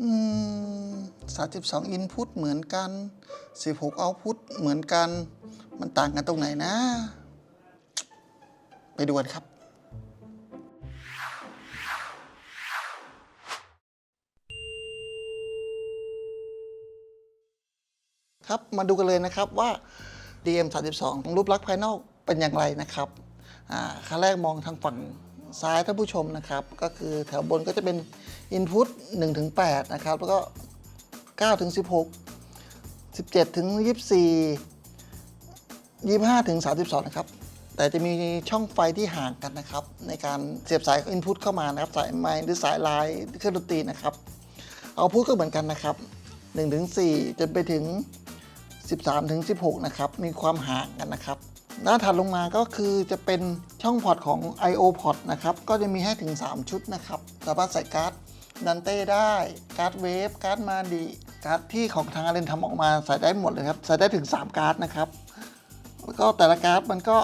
อืม32 input เหมือนกัน16 output เหมือนกัน มันต่างกันตรงไหนนะ ไปดูกันครับ ครับมาดูกันเลยนะครับว่า DM 32 รูปลักษณ์ภายนอกเป็นอย่างไรนะครับขั้นแรกมองทางฝั่ง ซ้ายท่านผู้ชมนะครับ ก็คือแถวบนก็จะเป็น Input 1ถึง8นะครับ แล้วก็9ถึง16 17ถึง24 25ถึง32 นะครับ แต่จะมีช่องไฟที่ห่างกันนะครับ ในการเสียบสาย Input เข้ามานะครับ สายไมค์หรือสายลายเครื่องดนตรีนะครับ เอาพูดก็เหมือนกันนะครับ1ถึง4จนไปถึง 13ถึง16 นะครับ มีความห่างกันนะครับ หน้าถัดลงมาก็คือจะเป็นช่องพอร์ตของ I/O port นะครับ ก็จะมีให้ถึง 3 ชุดนะครับ สามารถใส่การ์ดดันเต้ได้ การ์ดเวฟ การ์ดมาดีการ์ดที่ของทางอาเรนทำออกมาใส่ได้หมดเลยครับ ใส่ได้ถึง 3 การ์ดนะครับ แล้วก็แต่ละการ์ดมันก็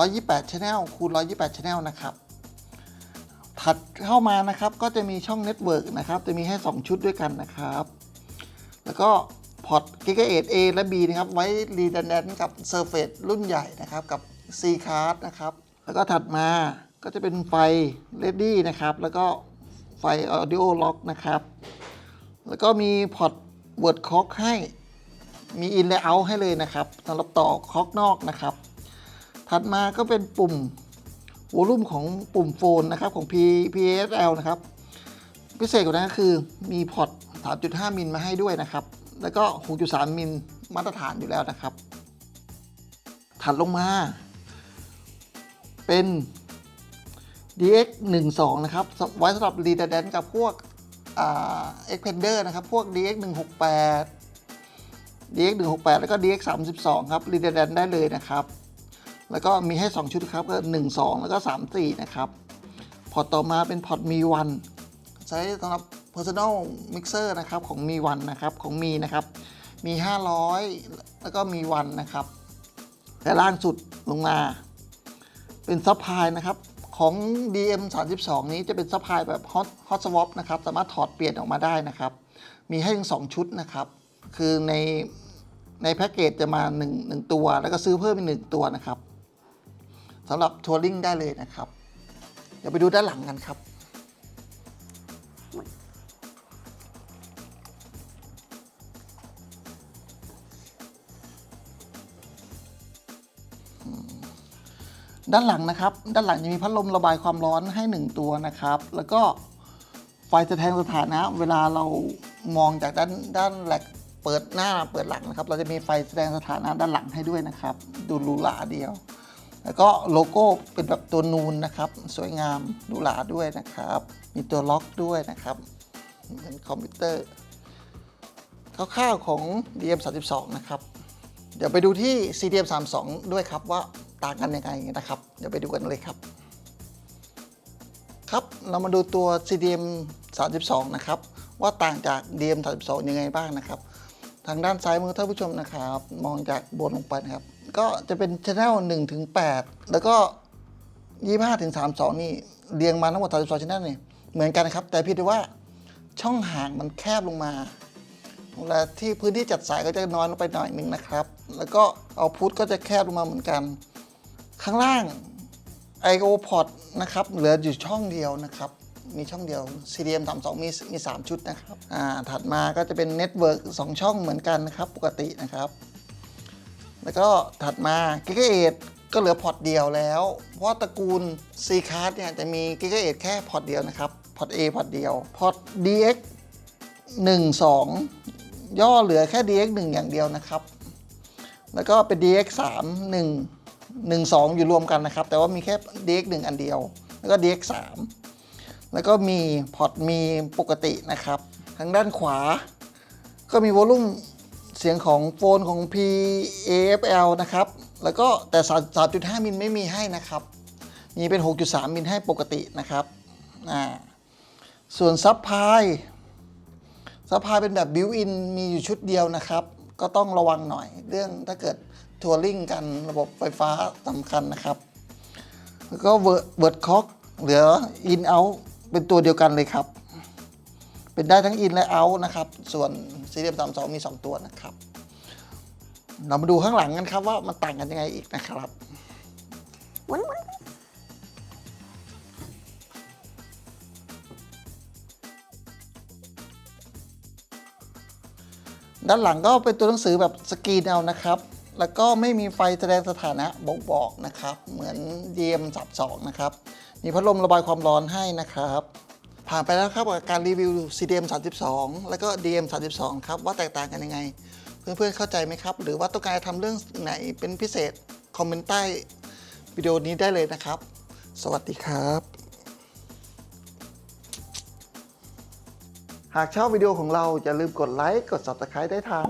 128 channel คูณ 128 channel นะครับ ถัดเข้ามานะครับก็จะมีช่องเน็ตเวิร์กนะครับ จะมีให้ 2 ชุดด้วยกันนะครับ แล้วก็ อร์ต Gigabyte A และ B นะครับ ไว้ redundant กับ Surface รุ่นใหญ่นะครับ กับ C card นะครับ แล้วก็ถัดมาก็จะเป็นไฟ Ready นะครับ แล้วก็ไฟ Audio Lock นะครับ แล้วก็มีพอร์ต Word Cock ให้มี In และ Out ให้เลยนะครับสำหรับต่อคอกนอกนะครับ ถัดมาก็เป็นปุ่มวอลลุ่มของปุ่มโฟนนะครับของ P PSL นะครับ พิเศษกว่านั้นก็คือมีพอร์ต 3.5 มิลมาให้ด้วยนะครับ แล้วก็ 6.3 มิลมาตรฐานอยู่แล้วนะครับ ถัดลงมา เป็น DX 12นะครับ ไว้สำหรับ redundant กับพวกเอ่า Expander นะครับ พวก DX 168 DX 168แล้วก็ DX 32ครับ redundant ได้เลยนะครับ แล้วก็มีให้ 2 ชุดครับก็1 2 แล้วก็ 3 4 นะครับ พอร์ตต่อมาเป็นพอร์ตมีวันใช้สำหรับ personal mixer นะครับของมีวันนะครับของมีนะครับมี 500 แล้วก็มีวันนะครับและล่างสุดลงมา เป็นซัพพลายนะครับของ DM 32นี้จะเป็นซัพพลายแบบ hot hot swap นะครับสามารถถอดเปลี่ยนออกมาได้นะครับ มีให้ถึง 2 ชุดนะครับ คือในในแพ็กเกจจะมา1 1ตัว แล้วก็ซื้อเพิ่มอีก1ตัวนะครับสำหรับทัวริงได้เลยนะครับ เดี๋ยวไปดูด้านหลังกันครับ ด้านหลังนะครับ ด้านหลังจะมีพัดลมระบายความร้อนให้ 1 ตัวนะครับ แล้วก็ไฟจะแทงสถานะ เวลาเรามองจากด้านด้านแหลกเปิดหน้าเปิดหลังนะครับ เราจะมีไฟแสดงสถานะด้านหลังให้ด้วยนะครับ ดูหรูหราเดียว แล้วก็โลโก้เป็นแบบตัวนูนนะครับ สวยงามหรูหราด้วยนะครับ มีตัวล็อกด้วยนะครับเหมือนคอมพิวเตอร์คร่าวๆของ DM32 นะครับ เดี๋ยวไปดูที่ CDM 32 ด้วยครับว่า ต่างกันยังไงนะครับ เดี๋ยวไปดูกันเลยครับ ครับเรามาดูตัว CDM 32 นะครับ ว่าต่างจาก DM 32ยังไงบ้างนะครับ ทางด้านซ้ายมือท่านผู้ชมนะครับ มองจากบนลงไปนะครับ ก็จะเป็น Channel 1ถึง8แล้วก็25ถึง32 นี่เรียงมาทั้งหมด32 Channel นี่เหมือนกันนะครับ แต่เพียงแต่ว่าช่องห่างมันแคบลงมาเวลาที่พื้นที่จัดสายก็จะน้อยลงไปหน่อยนึงนะครับ แล้วก็เอาพุทก็จะแคบลงมาเหมือนกัน ข้างล่าง I/O port นะครับเหลืออยู่ช่องเดียวนะครับ มีช่องเดียว CDM 32มีมี 3 ชุดนะครับอ่าถัดมาก็จะเป็น Network 2 ช่องเหมือนกันนะครับ ปกตินะครับ แล้วก็ถัดมา Gigabyte ก็เหลือพอร์ตเดียวแล้ว เพราะว่าตระกูล C card เนี่ยจะมี Gigabyte แค่พอร์ตเดียวนะครับพอร์ต A พอร์ตเดียวพอร์ต DX 1 2 ย่อเหลือแค่ DX 1 อย่างเดียวนะครับ แล้วก็เป็น DX 3 1 1 2 อยู่รวมกันนะครับ แต่ว่ามีแค่ DX 1อันเดียว แล้วก็ DX 3แล้วก็มีพอร์ตมีปกตินะครับ ทางด้านขวา ก็มีวอลลุ่มเสียงของโฟนของ PAFL นะครับ แล้วก็แต่ 3.5 มิลไม่มีให้นะครับ มีเป็น 6.3 มิลให้ปกตินะครับอ่าส่วนซับพายซัพพายเป็นแบบบิวอินมีอยู่ชุดเดียวนะครับ ก็ต้องระวังหน่อยเรื่องถ้าเกิด ทัวริงกันระบบไฟฟ้าสำคัญนะครับ แล้วก็เวิร์ดคอกเหลืออินเอาเป็นตัวเดียวกันเลยครับ เป็นได้ทั้งอินและเอาท์นะครับ ส่วน CDM 32มี 2 ตัวนะครับ เรามาดูข้างหลังกันครับว่ามันต่างกันยังไงอีกนะครับด้านหลังก็เป็นตัวหนังสือแบบสกรีนเอานะครับ แล้วก็ไม่มีไฟแสดงสถานะบอกบอกนะครับ เหมือน DM 32 นะครับ มีพัดลมระบายความร้อนให้นะครับ ผ่านไปแล้วครับกับการรีวิว CDM 32 แล้วก็ DM 32 ครับว่าแตกต่างกันยังไง เพื่อนๆเข้าใจไหมครับ หรือว่าต้องการทำเรื่องไหนเป็นพิเศษ คอมเมนต์ใต้วิดีโอนี้ได้เลยนะครับ สวัสดีครับ หากชอบวิดีโอของเราอย่าลืมกดไลค์กด Subscribe ได้ทาง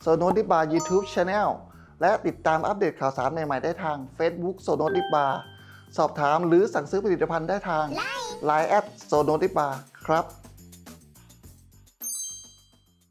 โซโนดิบา YouTube Channel และติดตามอัปเดตข่าวสารใหม่ ๆ ได้ทาง Facebook โซโนดิบาสอบถามหรือสั่งซื้อผลิตภัณฑ์ได้ทาง Line แอดโซโนดิบาครับ